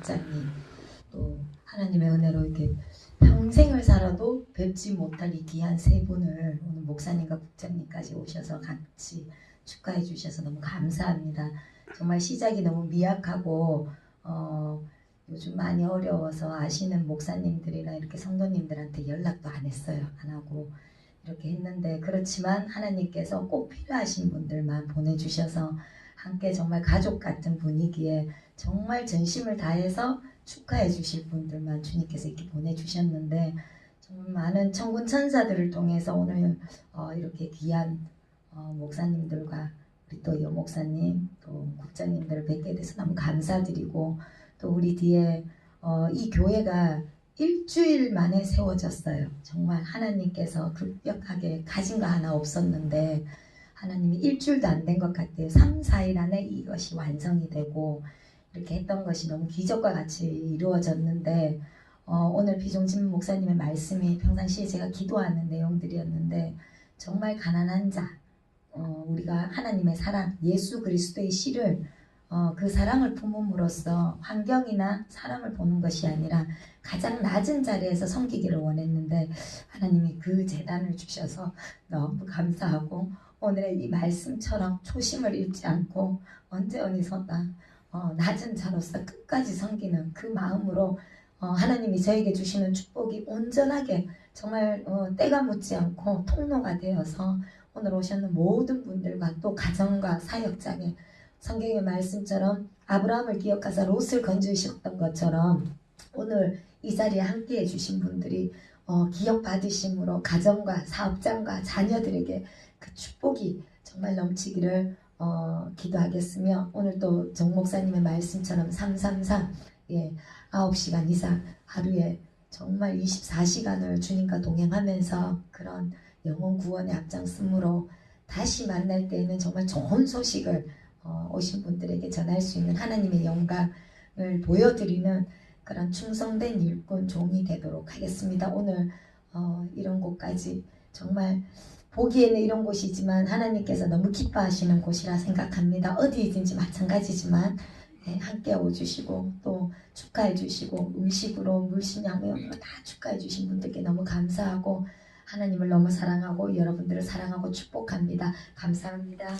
국장님 또 하나님의 은혜로 이렇게 평생을 살아도 뵙지 못할 이 귀한 세 분을 오늘 목사님과 국장님까지 오셔서 같이 축하해 주셔서 너무 감사합니다. 정말 시작이 너무 미약하고 어, 요즘 많이 어려워서 아시는 목사님들이나 이렇게 성도님들한테 연락도 안 했어요. 안 하고 이렇게 했는데 그렇지만 하나님께서 꼭 필요하신 분들만 보내주셔서 함께 정말 가족 같은 분위기에 정말 전심을 다해서 축하해 주실 분들만 주님께서 이렇게 보내주셨는데 정말 많은 천군 천사들을 통해서 오늘 어, 이렇게 귀한 어, 목사님들과 우리 또 여 목사님 또 국장님들을 뵙게 돼서 너무 감사드리고 또 우리 뒤에 어, 이 교회가 일주일 만에 세워졌어요. 정말 하나님께서 급격하게 가진 거 하나 없었는데 하나님이 일주일도 안 된 것 같아요. 3, 4일 안에 이것이 완성이 되고 이렇게 했던 것이 너무 기적과 같이 이루어졌는데 어, 오늘 비종진 목사님의 말씀이 평상시에 제가 기도하는 내용들이었는데 정말 가난한 자 어, 우리가 하나님의 사랑 예수 그리스도의 씨를 어, 그 사랑을 품음으로써 환경이나 사람을 보는 것이 아니라 가장 낮은 자리에서 섬기기를 원했는데 하나님이 그 재단을 주셔서 너무 감사하고 오늘의 이 말씀처럼 초심을 잃지 않고 언제 어디서나 어, 낮은 자로서 끝까지 섬기는 그 마음으로 어, 하나님이 저에게 주시는 축복이 온전하게 정말 어, 때가 묻지 않고 통로가 되어서 오늘 오셨는 모든 분들과 또 가정과 사역장에 성경의 말씀처럼 아브라함을 기억하사 롯을 건져주셨던 것처럼 오늘 이 자리에 함께 해 주신 분들이 어, 기억 받으심으로 가정과 사업장과 자녀들에게 그 축복이 정말 넘치기를 어, 기도하겠으며 오늘 또 정 목사님의 말씀처럼 333 예, 9시간 이상 하루에 정말 24시간을 주님과 동행하면서 그런 영혼 구원의 앞장섬으로 다시 만날 때에는 정말 좋은 소식을 어, 오신 분들에게 전할 수 있는 하나님의 영광을 보여드리는 그런 충성된 일꾼 종이 되도록 하겠습니다. 오늘 어, 이런 곳까지 정말 보기에는 이런 곳이지만 하나님께서 너무 기뻐하시는 곳이라 생각합니다. 어디든지 마찬가지지만 네, 함께 오주시고 또 축하해 주시고 음식으로 물신양면으로 다 축하해 주신 분들께 너무 감사하고 하나님을 너무 사랑하고 여러분들을 사랑하고 축복합니다. 감사합니다.